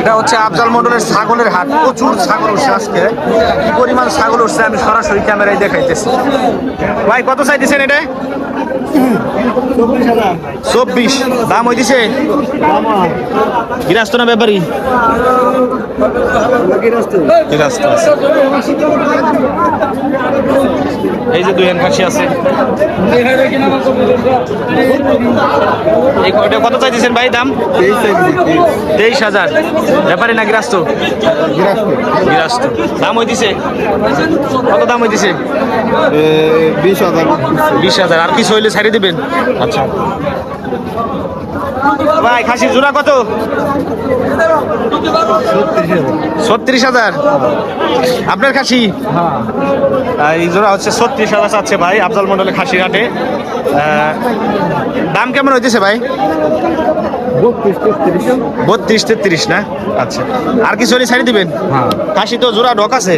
এটা হচ্ছে আফজাল মন্ডলের ছাগলের হাট। প্রচুর ছাগল উঠছে আজকে। কি পরিমাণ ছাগল উঠছে আমি সরাসরি ক্যামেরায় দেখাইতেছি। ভাই, কত চাইতেছেন এটা? চব্বিশ। দাম হইতেছে গিরাস্ত না ব্যাপারী গিরাস্ত এই যে দুই খাসি আছে। এই কয়টা কত চাইতেছেন ভাই দাম? তেইশ হাজার ব্যাপারে না গিরাস্ত গিরাস্ত দাম হইতেছে কত দাম হইতেছে বিশ হাজার বিশ হাজার আর কিছু হইলে ছাড়িয়ে দিবেন। আচ্ছা। ভাই খাসি জোড়া কত? ছত্রিশ হাজার। আপনার খাসি? আহ, এই জোড়া হচ্ছে ছত্রিশ হাজার চাচ্ছে ভাই আফজাল মন্ডলের খাসির হাটে। দাম কেমন হইতেছে ভাই? বত্রিশ তেত্রিশ। না? আচ্ছা। আর কিছু হলে ছাড়িয়ে দিবেন? হ্যাঁ। খাসি তো জোড়া ঢক আছে।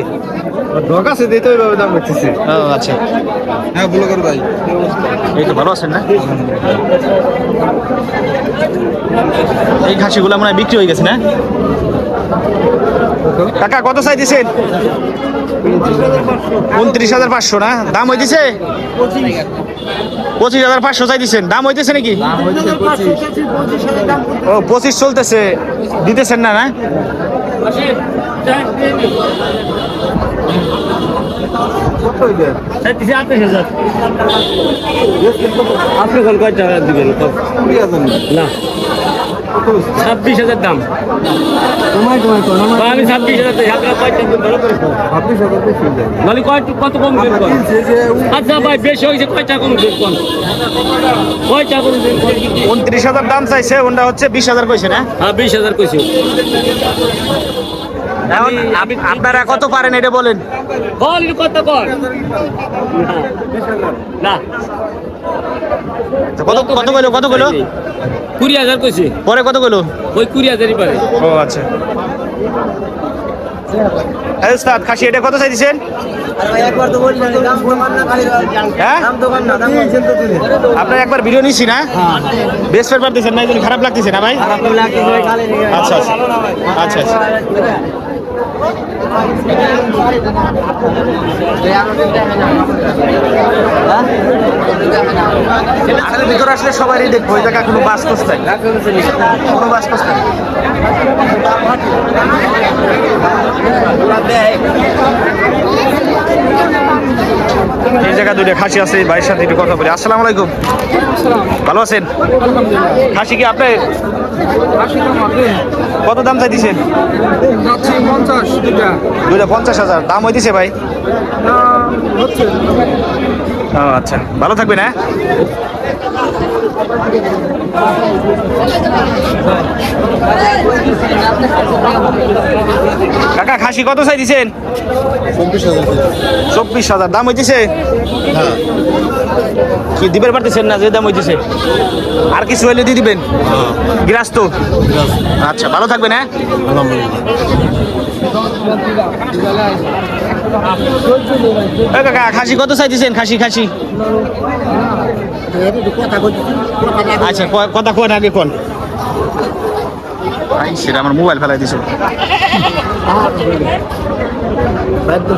ঢোক আছে দিতে ওইভাবে দাম করতেছে। ও আচ্ছা। হ্যাঁ বলো কর ভাই। এই তো ভালো আছেন না? এই খাসিগুলো মনে হয় বিক্রি হয়ে গেছে না? কাকা কত চাই দিছেন উনত্রিশ হাজার পাঁচশো না? দাম হইতেছে? পঁচিশ হাজার পাঁচশো চাই দিছেন দাম হইতেছে নাকি? ও পঁচিশ চলতেছে। দিতেছেন না না? আপনি কোন কয় টাকা দিবেন? না। ছাব্বিশ হাজার দাম। আমি ছাব্বিশ হাজার। ছাব্বিশ বেশি নাহলে কয় কত কম দেন কোন? আচ্ছা ভাই বেশি হয়েছে কয় টাকা কম? কয় টাকা কোন? উনত্রিশ হাজার দাম চাইছে ওটা হচ্ছে বিশ হাজার কইছে না? হ্যাঁ বিশ হাজার কইছি। এখন আপ- আপনারা কত পারেন এটা বলেন? বল কত কর? না। কত কত কইলো কত কইলো? কুড়ি হাজার কইছে। পরে কত কইলো? ওই কুড়ি হাজারই পারে। ও আচ্ছা। খাসি এটা কত চাইছেন একবার তো বললেন দাম দোকান না? খালি হ্যাঁ দাম দোকান না দাম বলছেন তো তুমি আপনার একবার ভিডিও নিছি না বেশ খারাপ লাগতেছে না ভাই ভাই? আচ্ছা আচ্ছা। আচ্ছা আচ্ছা। আসলে ভিতরে আসলে সবারই দেখব, ওই জায়গা কোনো বাস পোস্ট নাই। কোনো বাস পোস্ট নাই। এই জায়গা দুটো খাসি আছে ভাইয়ের সাথে একটু কথা বলি। আসসালামু আলাইকুম। ভালো আছেন? খাসি কি আপনি কত দাম চাই দিছেন দুটা দুইটা। পঞ্চাশ হাজার। দাম হইতেছে ভাই? ও আচ্ছা। ভালো থাকবেন হ্যাঁ? কাকা, খাসি কত চাই দিছেন? চব্বিশ হাজার। দাম হইতেছে? কি দিবেন পারতেছেন না যে দাম হইতেছে? আর কিছু হইলে দিয়ে দিবেন? গিরাস্ত আচ্ছা ভালো থাকবেন হ্যাঁ? কাকা, খাসি কত চাই দিছেন? খাসি খাসি। আচ্ছা কথা কোন আগে কোন? সেটা আমার মোবাইল ফেলাই দিছো।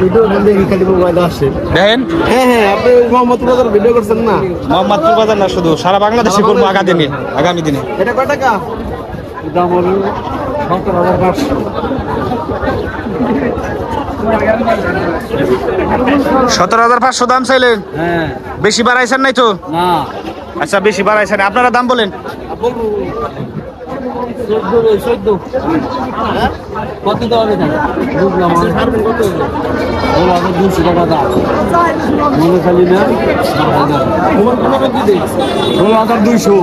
ভিডিও দেখি খালি মোবাইল আসছে দেখেন? হ্যাঁ হ্যাঁ আপনি বাজার ভিডিও করছেন না মোহাম্মদপুর বাজার না শুধু সারা বাংলাদেশে করব আগামী দিনে আগামী দিনে। এটা কয় টাকা? দাম হলো সত্তর হাজার পাঁচশো সতেরো হাজার পাঁচশো দাম চাইলেন? হ্যাঁ। বেশি বাড়াইছেন নাই তো? আচ্ছা বেশি বাড়াইছেন আপনারা দাম বলেন। দাম মনে খালি না তোমার কোনো কত দিই ষোলো হাজার দুইশো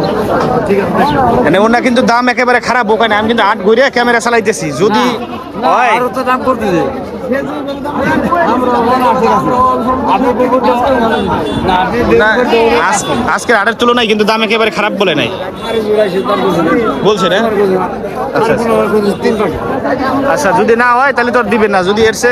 ঠিক আছে মানে ওনা কিন্তু দাম একেবারে খারাপ ওখানে আমি কিন্তু আট ঘুরে ক্যামেরা চালাইতেছি। যদি হয়। আরও তো দাম আজকের আটের তুলনায় কিন্তু দাম একেবারে খারাপ বলে নাই। বলছে না? আচ্ছা আচ্ছা। তিন টাকা আচ্ছা যদি না হয় তাহলে তো আর দিবেন না। যদি এরছে